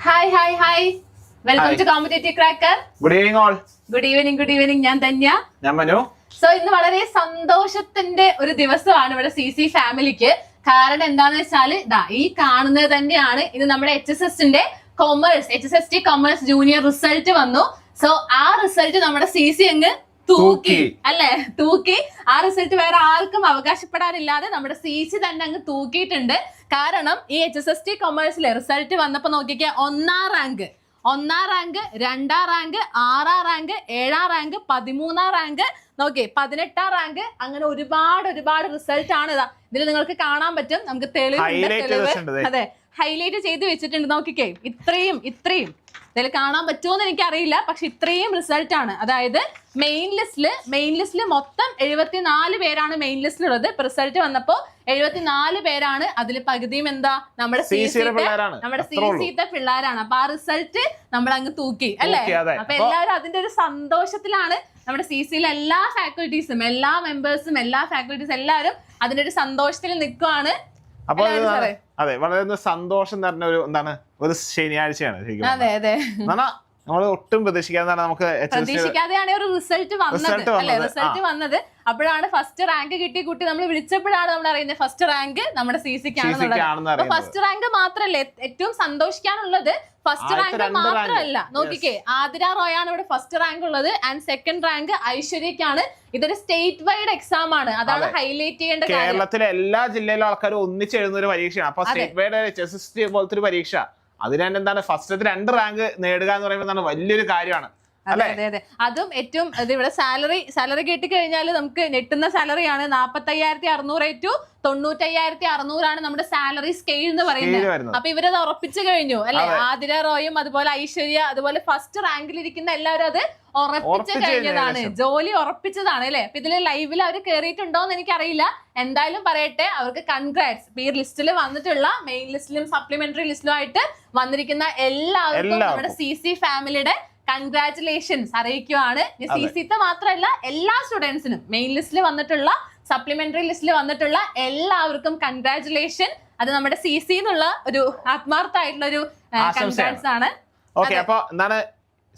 Hi hi hi welcome. To competitive cracker good evening all good evening good evening ഞാൻ ധന്യ. ഞാൻ Manu. So ഇന്ന് വളരെ സന്തോഷത്തിന്റെ ഒരു ദിവസമാണ് ഇവിടെ സി സി ഫാമിലിക്ക് കാരണം എന്താന്ന് വെച്ചാൽ ഇതാ ഈ കാണുന്നത് തന്നെയാണ് ഇത് നമ്മുടെ എച്ച് എസ് എസിന്റെ commerce H S S T commerce junior result വന്നു. സോ ആ റിസൾട്ട് നമ്മുടെ സി സി അങ്ങ് തൂക്കി. അല്ലേ? തൂക്കി. ആ റിസൾട്ട് വേറെ ആർക്കും അവകാശപ്പെടാനില്ലാതെ നമ്മുടെ സി സി തന്നെ അങ്ങ് തൂക്കിയിട്ടുണ്ട്. കാരണം ഈ എച്ച് എസ് എസ് ടി കൊമേഴ്സിലെ റിസൾട്ട് വന്നപ്പോ നോക്കിക്കുക ഒന്നാം റാങ്ക് ഒന്നാം റാങ്ക് രണ്ടാം റാങ്ക് ആറാം റാങ്ക് ഏഴാം റാങ്ക് പതിമൂന്നാം റാങ്ക് നോക്കി പതിനെട്ടാം റാങ്ക് അങ്ങനെ ഒരുപാട് ഒരുപാട് റിസൾട്ട് ആണ് ഇതാ. ഇതിൽ നിങ്ങൾക്ക് കാണാൻ പറ്റും. നമുക്ക് തെളിവ്. അതെ. ഹൈലൈറ്റ് ചെയ്ത് വെച്ചിട്ടുണ്ട്. നോക്കിക്കേ ഇത്രയും ഇത്രയും. ഇതിൽ കാണാൻ പറ്റുമോന്ന് എനിക്കറിയില്ല. പക്ഷെ ഇത്രയും റിസൾട്ട് ആണ്. അതായത് മെയിൻ ലിസ്റ്റിൽ മെയിൻ ലിസ്റ്റിൽ മൊത്തം എഴുപത്തിനാല് പേരാണ് മെയിൻ ലിസ്റ്റിലുള്ളത് ഇപ്പൊ റിസൾട്ട് വന്നപ്പോ എഴുപത്തിനാല് പേരാണ് അതിൽ പകുതിയും എന്താ? നമ്മുടെ സി പിള്ളേരാണ്. നമ്മുടെ സി സിത്തെ പിള്ളേരാണ്. അപ്പൊ ആ റിസൾട്ട് നമ്മൾ അങ്ങ് തൂക്കി അല്ലേ? അപ്പൊ- എല്ലാവരും അതിന്റെ ഒരു സന്തോഷത്തിലാണ് നമ്മുടെ സി സിയിലെ എല്ലാ ഫാക്കൽറ്റീസും എല്ലാ മെമ്പേഴ്സും എല്ലാ ഫാക്കൽറ്റീസും എല്ലാവരും അതിന്റെ ഒരു സന്തോഷത്തിൽ നിൽക്കുവാണ്. അപ്പൊ. അതെ വളരെ സന്തോഷം തരുന്ന ഒരു എന്താണ് ഒരു ശനിയാഴ്ചയാണ് ശരിക്കും നമ്മൾ ഒട്ടും പ്രതീക്ഷിക്കാതെയാണ് നമുക്ക് പ്രതീക്ഷിക്കാതെയാണ് ഒരു റിസൾട്ട് വന്നത്. അല്ലെ? റിസൾട്ട് വന്നത്. അപ്പോഴാണ് ഫസ്റ്റ് റാങ്ക് കിട്ടിയ കുട്ടി നമ്മൾ വിളിച്ചപ്പോഴാണ് നമ്മൾ അറിയുന്നത് ഫസ്റ്റ് റാങ്ക് നമ്മുടെ സി സിക്ക് CC ക്ക് ആണെന്ന് അപ്പൊ ഫസ്റ്റ് റാങ്ക് മാത്രല്ല ഏറ്റവും സന്തോഷിക്കാനുള്ളത് ഫസ്റ്റ് റാങ്ക് മാത്രമല്ല. നോക്കിക്കേ ആതിര റോയ് ആണ് ഇവിടെ ഫസ്റ്റ് റാങ്ക് ഉള്ളത് ആൻഡ് സെക്കൻഡ് റാങ്ക് ഐശ്വര്യക്കാണ്. ഇതൊരു സ്റ്റേറ്റ് വൈഡ് എക്സാം ആണ്. അതാണ് ഹൈലൈറ്റ് ചെയ്യേണ്ട കേരളത്തിലെ എല്ലാ ജില്ലയിലും ആൾക്കാരും ഒന്നിച്ചെഴുതുന്ന ഒരു പരീക്ഷയാണ്. അപ്പൊ state wide H S S T പോലത്തെ ഒരു പരീക്ഷ. അതിന് തന്നെ എന്താണ് ഫസ്റ്റത്തെ രണ്ട് റാങ്ക് നേടുക എന്ന് പറയുമ്പോൾ എന്താണ് വലിയൊരു കാര്യമാണ്. അതെ അതെ അതെ. ഏറ്റവും ഇവിടെ സാലറി സാലറി കേട്ടി കഴിഞ്ഞാൽ നമുക്ക് നെട്ടുന്ന സാലറിയാണ് നാപ്പത്തി അയ്യായിരത്തി അറുന്നൂറ് ടു തൊണ്ണൂറ്റയ്യായിരത്തി അറുന്നൂറാണ് നമ്മുടെ സാലറി സ്കെയിൽ എന്ന് പറയുന്നത്. അപ്പൊ ഇവരത് ഉറപ്പിച്ചു കഴിഞ്ഞു അല്ലെ. ആതിര റോയും അതുപോലെ ഐശ്വര്യ അതുപോലെ ഫസ്റ്റ് റാങ്കിൽ ഇരിക്കുന്ന എല്ലാവരും അത് ഉറപ്പിച്ചു കഴിഞ്ഞതാണ്. ജോലി ഉറപ്പിച്ചതാണ് അല്ലെ? അപ്പൊ ഇതിൽ ലൈവിൽ അവർ കയറിയിട്ടുണ്ടോ എന്ന് എനിക്കറിയില്ല. എന്തായാലും പറയട്ടെ അവർക്ക് കൺഗ്രാറ്റ്സ് ഈ ലിസ്റ്റിൽ വന്നിട്ടുള്ള മെയിൻ ലിസ്റ്റിലും സപ്ലിമെന്ററി ലിസ്റ്റിലും ആയിട്ട് വന്നിരിക്കുന്ന എല്ലാവർക്കും. നമ്മുടെ സി സി ഫാമിലിയുടെ കൺഗ്രാറ്റുലേഷൻസ് അറിയിക്കുവാണ്. സി. സിത്തെ മാത്രമല്ല എല്ലാ സ്റ്റുഡൻസിനും മെയിൻ ലിസ്റ്റിൽ വന്നിട്ടുള്ള സപ്ലിമെന്ററി ലിസ്റ്റിൽ വന്നിട്ടുള്ള എല്ലാവർക്കും കൺഗ്രാറ്റുലേഷൻ അത് നമ്മുടെ സി സി എന്നുള്ള ഒരു ആത്മാർത്ഥമായിട്ടുള്ള ഒരു കൺഗ്രാറ്റ്സ് ആണ്. ഓക്കെ. അപ്പൊ എന്താണ്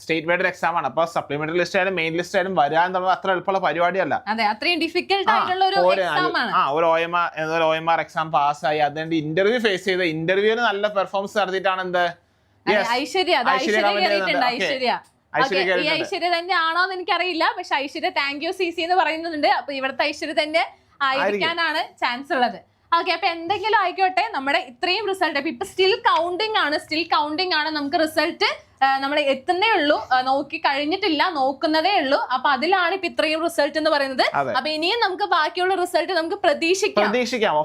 സ്റ്റേറ്റ് വൈഡ് എക്സാം ആണ്. അപ്പൊ സപ്ലിമെന്ററി ലിസ്റ്റ് ആയാലും മെയിൻ ലിസ്റ്റ് ആയാലും വരാൻ എന്നുള്ളത് അത്ര എളുപ്പമുള്ള പരിപാടിയല്ല. അതെ അത്രയും ഡിഫിക്കൽട്ട് ആയിട്ടുള്ള ഒരു എക്സാം ആണ്. ആ ഒരു ഒ എം ആർ ഒരു ഒ എം ആർ എക്സാം പാസ്സായി അതിന്റെ ഇന്റർവ്യൂ ഫേസ് ചെയ്ത് ഇന്റർവ്യൂവിന് നല്ല പെർഫോമൻസ് നടത്തിയിട്ടാണ് എന്ത്? ഐശ്വര്യ ഐശ്വര്യ ഐശ്വര്യ ഈ തന്നെ ആണോ എന്ന് എനിക്കറിയില്ല. പക്ഷെ Aishwarya thank you C C എന്ന് പറയുന്നുണ്ട്. അപ്പൊ ഇവിടുത്തെ ഐശ്വര്യ തന്നെ ആയിരിക്കാനാണ് ചാൻസ് ഉള്ളത്. ഓക്കെ അപ്പൊ എന്തെങ്കിലും ആയിക്കോട്ടെ നമ്മുടെ ഇത്രയും റിസൾട്ട് ഇപ്പൊ സ്റ്റിൽ കൗണ്ടിങ് ആണ്. സ്റ്റിൽ കൗണ്ടിങ് ആണ് നമുക്ക് റിസൾട്ട് നമ്മൾ എത്തുന്നേ ഉള്ളൂ. നോക്കി കഴിഞ്ഞിട്ടില്ല നോക്കുന്നതേ ഉള്ളൂ. അപ്പൊ അതിലാണ് ഇപ്പൊ ഇത്രയും റിസൾട്ട് എന്ന് പറയുന്നത്. അപ്പൊ ഇനിയും നമുക്ക് ബാക്കിയുള്ള റിസൾട്ട് നമുക്ക് പ്രതീക്ഷിക്കാം.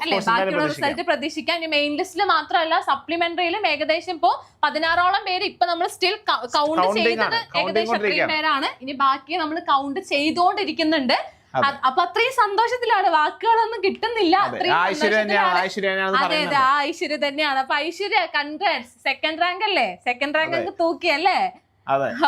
അല്ലെ? ബാക്കിയുള്ള റിസൾട്ട് പ്രതീക്ഷിക്കാം. ഇനി മെയിൻ ലിസ്റ്റിൽ മാത്രമല്ല സപ്ലിമെന്ററിയിലും ഏകദേശം ഇപ്പോ പതിനാറോളം പേര് ഇപ്പൊ നമ്മൾ സ്റ്റിൽ കൗണ്ട് ചെയ്തത് ഏകദേശം അത്രയും പേരാണ്. ഇനി ബാക്കി നമ്മൾ കൗണ്ട് ചെയ്തുകൊണ്ടിരിക്കുന്നുണ്ട് അപ്പൊ അത്രയും സന്തോഷത്തിലാണ് വാക്കുകളൊന്നും കിട്ടുന്നില്ല. അതെ. അതെ ആ ഐശ്വര്യ തന്നെയാണ്. അപ്പൊ ഐശ്വര്യ കൺഗ്രാറ്റ്സ് സെക്കൻഡ് റാങ്ക് അല്ലേ? Second rank. അങ്ങ് തൂക്കി അല്ലേ അതെ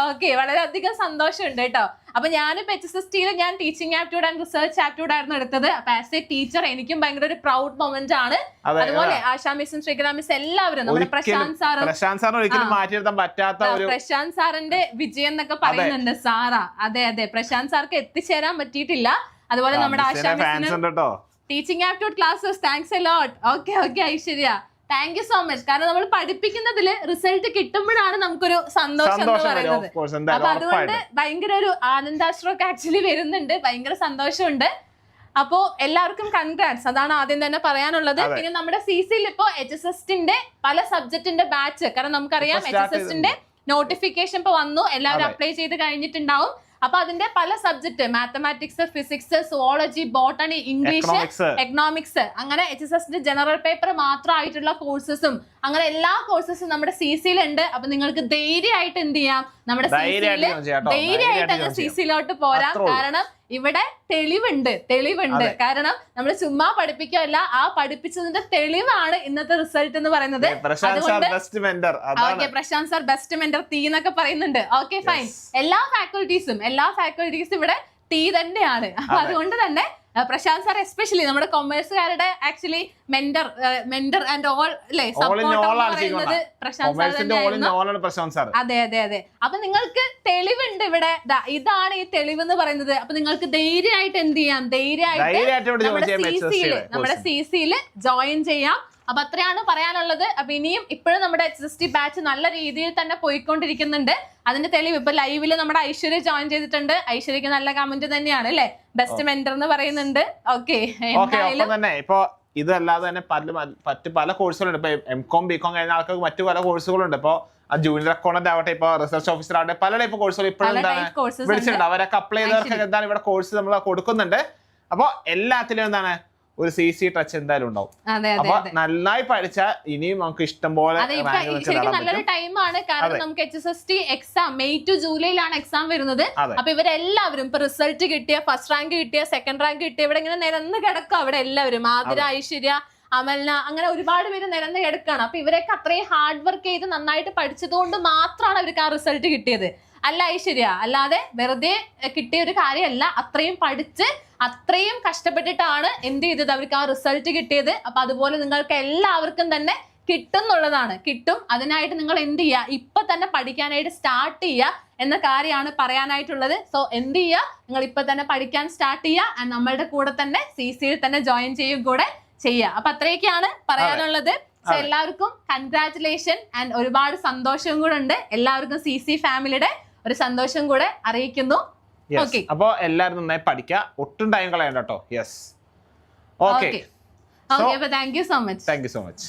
ഓക്കെ വളരെയധികം സന്തോഷമുണ്ട് കേട്ടോ. അപ്പൊ ഞാനിപ്പോ എച്ച് എസ് എസ് ടിയിൽ ഞാൻ teaching aptitude and research aptitude ആയിരുന്നു എടുത്തത്. അപ്പൊ ആസ് എ ടീച്ചർ എനിക്കും ഭയങ്കര ഒരു പ്രൗഡ് മൊമെന്റ് ആണ്. അതെ അതുപോലെ ആശാ മിസ്സും ശ്രീകരാ മിസ് എല്ലാവരും നമ്മുടെ പ്രശാന്ത് സാറും. പ്രശാന്ത് സാറിന് ഒരിക്കലും മാറ്റി മാറ്റിയെടുക്കാൻ പറ്റാത്ത പ്രശാന്ത് സാറിന്റെ വിജയം എന്നൊക്കെ പറയുന്നുണ്ട് സാറാ. അതെ അതെ. പ്രശാന്ത് സാർക്ക് എത്തിച്ചേരാൻ പറ്റിയിട്ടില്ല. അതുപോലെ നമ്മുടെ ആശാ മിസ് മിസ്സിന് teaching aptitude classes thanks a lot okay okay Aishwarya. Thank you so much കാരണം നമ്മൾ പഠിപ്പിക്കുന്നതിൽ റിസൾട്ട് കിട്ടുമ്പോഴാണ് നമുക്കൊരു സന്തോഷം എന്ന് പറയുന്നത്. അപ്പൊ അതുകൊണ്ട് ഭയങ്കര ഒരു ആനന്ദാശ്രമൊക്കെ ആക്ച്വലി വരുന്നുണ്ട്. ഭയങ്കര സന്തോഷമുണ്ട്. അപ്പോ എല്ലാവർക്കും കൺഗ്രാറ്റ്സ് അതാണ് ആദ്യം തന്നെ പറയാനുള്ളത്. പിന്നെ നമ്മുടെ സി സിയിൽ ഇപ്പോ എച്ച് എസ് എസ്റ്റിന്റെ പല സബ്ജക്റ്റിന്റെ ബാച്ച് കാരണം നമുക്കറിയാം എച്ച് എസ് എസ്റ്റിന്റെ നോട്ടിഫിക്കേഷൻ ഇപ്പൊ വന്നു. എല്ലാവരും അപ്ലൈ ചെയ്ത് കഴിഞ്ഞിട്ടുണ്ടാവും. അപ്പൊ അതിന്റെ പല subject mathematics physics zoology botany English economics അങ്ങനെ എച്ച് എസ് എസിന്റെ ജനറൽ പേപ്പർ മാത്രമായിട്ടുള്ള കോഴ്സസും അങ്ങനെ എല്ലാ കോഴ്സസും നമ്മുടെ സി സിയിലുണ്ട് അപ്പൊ നിങ്ങൾക്ക് ധൈര്യമായിട്ട് എന്ത് ചെയ്യാം? നമ്മുടെ ധൈര്യമായിട്ട് അങ്ങ് സി സിയിലോട്ട് പോരാം. കാരണം ഇവിടെ തെളിവുണ്ട്. തെളിവുണ്ട്. കാരണം നമ്മൾ ചുമ്മാ പഠിപ്പിക്കുകയല്ല ആ പഠിപ്പിച്ചതിന്റെ തെളിവാണ് ഇന്നത്തെ റിസൾട്ട് എന്ന് പറയുന്നത്. Prashanth sir best mentor okay അതാണ്. പ്രശാന്ത് സാർ ബെസ്റ്റ് മെന്റർ തീ എന്നൊക്കെ പറയുന്നുണ്ട്. ഓക്കെ ഫൈൻ എല്ലാ ഫാക്കൽറ്റീസും എല്ലാ ഫാക്കൽറ്റീസും ഇവിടെ തീ തന്നെയാണ്. അപ്പൊ അതുകൊണ്ട് തന്നെ പ്രശാന്ത് സാർ എസ്പെഷ്യലി നമ്മുടെ കൊമേഴ്സുകാരുടെ actually mentor mentor and all അല്ലേ സപ്പോർട്ട് പ്രശാന്ത് സാർ അതെ അതെ അതെ. അപ്പൊ നിങ്ങൾക്ക് തെളിവുണ്ട് ഇവിടെ. ഇതാണ് ഈ തെളിവ് എന്ന് പറയുന്നത്. അപ്പൊ നിങ്ങൾക്ക് ധൈര്യമായിട്ട് എന്ത് ചെയ്യാം? ധൈര്യമായിട്ട് നമ്മുടെ സി സിയിൽ നമ്മുടെ സി സിയിൽ ജോയിൻ ചെയ്യാം. അപ്പൊ അത്രയാണ് പറയാനുള്ളത്. അപ്പൊ ഇനിയും ഇപ്പോഴും നമ്മുടെ എച്ച് എസ് ടി ബാച്ച് നല്ല രീതിയിൽ തന്നെ പോയിക്കൊണ്ടിരിക്കുന്നുണ്ട്. അതിന്റെ തെളിവ് ഇപ്പൊ ലൈവിൽ നമ്മുടെ ഐശ്വര്യ ജോയിൻ ചെയ്തിട്ടുണ്ട്. ഐശ്വര്യക്ക് നല്ല കമന്റ് തന്നെയാണ് അല്ലെ? ബെസ്റ്റ് മെന്റർ എന്ന് പറയുന്നുണ്ട്. ഓക്കെ തന്നെ ഇപ്പൊ ഇതല്ലാതെ തന്നെ പല മറ്റ് പല കോഴ്സുകളുണ്ട് ഇപ്പൊ എം കോം ബി കോം കഴിഞ്ഞ ആൾക്കാർക്ക് മറ്റു പല കോഴ്സുകളുണ്ട് ഇപ്പൊ ആ ജൂനിയർ അക്കൗണ്ടന്റ് ആവട്ടെ ഇപ്പൊ റിസർച്ച് ഓഫീസർ ആവട്ടെ പല ടൈപ്പ് കോഴ്സുകൾ ഇപ്പോഴും വിളിച്ചിട്ടുണ്ട്. അവരൊക്കെ അപ്ലൈ ചെയ്തവർക്ക് എന്താണ് ഇവിടെ കോഴ്സ് നമ്മൾ കൊടുക്കുന്നുണ്ട്. അപ്പൊ എല്ലാത്തിലും എന്താണ് ഒരു സി സി ടച്ച് എന്തായാലും ഉണ്ടാവും. അപ്പൊ നന്നായി പഠിച്ചാൽ ഇനിയും നമുക്ക് ഇഷ്ടം പോലെ നല്ലൊരു ടൈമാണ് കാരണം നമുക്ക് H S S T exam May to ജൂലൈയിലാണ് exam വരുന്നത്. അപ്പൊ ഇവരെല്ലാവരും ഇപ്പൊ റിസൾട്ട് കിട്ടിയ ഫസ്റ്റ് റാങ്ക് കിട്ടിയ സെക്കൻഡ് റാങ്ക് കിട്ടിയ ഇവിടെ ഇങ്ങനെ നിരന്ന് കിടക്കും അവിടെ എല്ലാവരും. ആതിര ഐശ്വര്യ അമൽന അങ്ങനെ ഒരുപാട് പേര് നിരന്ന് കിടക്കാണ്. അപ്പൊ ഇവരൊക്കെ അത്രയും ഹാർഡ് വർക്ക് ചെയ്ത് നന്നായിട്ട് പഠിച്ചതുകൊണ്ട് മാത്രമാണ് അവർക്ക് ആ റിസൾട്ട് കിട്ടിയത്. അല്ല ഐശ്വര്യ അല്ലാതെ വെറുതെ കിട്ടിയ ഒരു കാര്യമല്ല. അത്രയും പഠിച്ച് അത്രയും കഷ്ടപ്പെട്ടിട്ടാണ് എന്ത് ചെയ്തത്? അവർക്ക് ആ റിസൾട്ട് കിട്ടിയത്. അപ്പൊ അതുപോലെ നിങ്ങൾക്ക് എല്ലാവർക്കും തന്നെ കിട്ടും എന്നുള്ളതാണ് കിട്ടും. അതിനായിട്ട് നിങ്ങൾ എന്ത് ചെയ്യുക? ഇപ്പൊ തന്നെ പഠിക്കാനായിട്ട് സ്റ്റാർട്ട് ചെയ്യുക എന്ന കാര്യമാണ് പറയാനായിട്ടുള്ളത്. സോ എന്ത് ചെയ്യുക? നിങ്ങൾ ഇപ്പൊ തന്നെ പഠിക്കാൻ സ്റ്റാർട്ട് ചെയ്യുക. ആൻഡ് നമ്മളുടെ കൂടെ തന്നെ സി സിയിൽ തന്നെ ജോയിൻ ചെയ്യും കൂടെ ചെയ്യുക. അപ്പൊ അത്രയൊക്കെയാണ് പറയാനുള്ളത്. സോ എല്ലാവർക്കും കൺഗ്രാറ്റുലേഷൻ ആൻഡ് ഒരുപാട് സന്തോഷവും കൂടെ ഉണ്ട്. എല്ലാവർക്കും സി സി ഫാമിലിയുടെ ഒരു സന്തോഷം കൂടെ അറിയിക്കുന്നു. Yes Okay. അപ്പൊ എല്ലാവരും നന്നായി പഠിക്കുക ഒട്ടും ടൈം കളയണ്ട കേട്ടോ yes okay thank you so much thank you so much